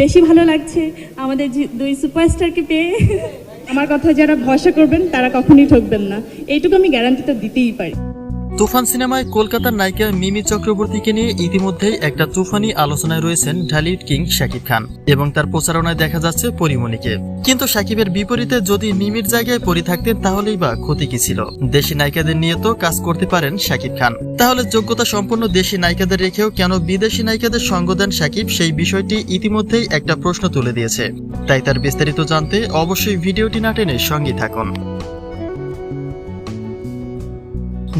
বেশি ভালো লাগছে আমাদের দুই সুপারস্টারকে পেয়ে। আমার কথা যারা ভরসা করবেন, তারা কখনই ঠকবেন না। এইটুকু আমি গ্যারান্টিটা দিতেই পারি। তুফান সিনেমায় কলকাতার নায়িকা মিমি চক্রবর্তীকে নিয়ে ইতিমধ্যেই একটা তুফানি আলোচনায় রয়েছেন ঢালিউড কিং শাকিব খান এবং তার প্রচারণায় দেখা যাচ্ছে পরিমণিকে। কিন্তু শাকিবের বিপরীতে যদি মিমির জায়গায় পরি থাকতেন তাহলেই বা ক্ষতি কি ছিল? দেশি নায়িকাদের নিয়ে তো কাজ করতে পারেন শাকিব খান। তাহলে যোগ্যতা সম্পন্ন দেশি নায়িকাদের রেখেও কেন বিদেশি নায়িকাদের সঙ্গ দেন শাকিব সেই বিষয়টি ইতিমধ্যেই একটা প্রশ্ন তুলে দিয়েছে। তাই তার বিস্তারিত জানতে অবশ্যই ভিডিওটি না টেনে সঙ্গে থাকুন।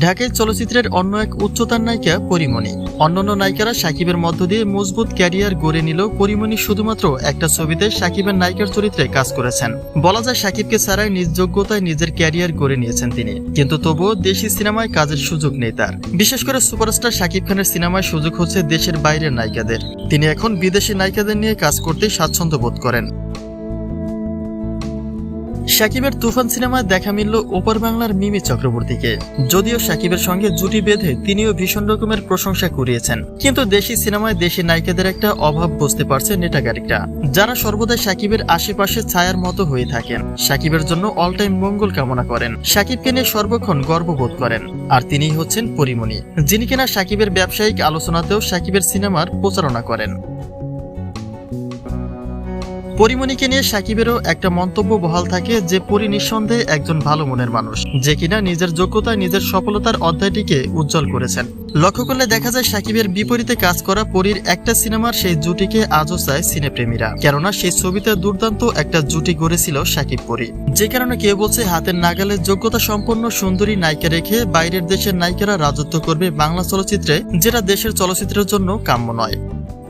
ঢাকায় চলচ্চিত্রের অন্য এক উচ্চতার নায়িকা পরিমণি। অন্যান্য নায়িকারা সাকিবের মধ্য দিয়ে মজবুত ক্যারিয়ার গড়ে নিলেও পরিমণি শুধুমাত্র একটা ছবিতে সাকিবের নায়িকার চরিত্রে কাজ করেছেন। বলা যায় সাকিবকে ছাড়াই নিজ যোগ্যতায় নিজের ক্যারিয়ার গড়ে নিয়েছেন তিনি। কিন্তু তবুও দেশি সিনেমায় কাজের সুযোগ নেই তার। বিশেষ করে সুপারস্টার সাকিব খানের সিনেমায় সুযোগ হচ্ছে দেশের বাইরের নায়িকাদের। তিনি এখন বিদেশি নায়িকাদের নিয়ে কাজ করতে স্বাচ্ছন্দ্য বোধ করেন। সাকিবের তুফান সিনেমায় দেখা মিলল ওপার বাংলার মিমি চক্রবর্তীকে। যদিও সাকিবের সঙ্গে জুটি বেঁধে তিনিও ভীষণ রকমের প্রশংসা কুড়িয়েছেন। কিন্তু দেশি সিনেমায় দেশি নায়িকাদের একটা অভাব বুঝতে পারছে নেটাগারিকরা যারা সর্বদাই সাকিবের আশেপাশে ছায়ার মতো হয়ে থাকেন, সাকিবের জন্য অল টাইম মঙ্গল কামনা করেন। সাকিবকে নিয়ে সর্বক্ষণ গর্ববোধ করেন। আর তিনিই হচ্ছেন পরিমণি, যিনি কিনা সাকিবের ব্যবসায়িক আলোচনাতেও সাকিবের সিনেমার প্রচারণা করেন। পরিমণিকে নিয়ে সাকিবেরও একটা মন্তব্য বহাল থাকে যে পরি নিঃসন্দেহে একজন ভালো মনের মানুষ, যে কিনা নিজের যোগ্যতায় নিজের সফলতার অধ্যায়টিকে উজ্জ্বল করেছেন। লক্ষ্য করলে দেখা যায় সাকিবের বিপরীতে কাজ করা পরীর একটা সিনেমার সেই জুটিকে আজও চায় সিনেপ্রেমীরা, কেননা সেই ছবিতে দুর্দান্ত একটা জুটি গড়েছিল সাকিব পরি। যে কারণে কেউ বলছে হাতের নাগালে যোগ্যতা সম্পন্ন সুন্দরী নায়িকা রেখে বাইরের দেশের নায়িকারা রাজত্ব করবে বাংলা চলচ্চিত্রে, যেটা দেশের চলচ্চিত্রের জন্য কাম্য নয়।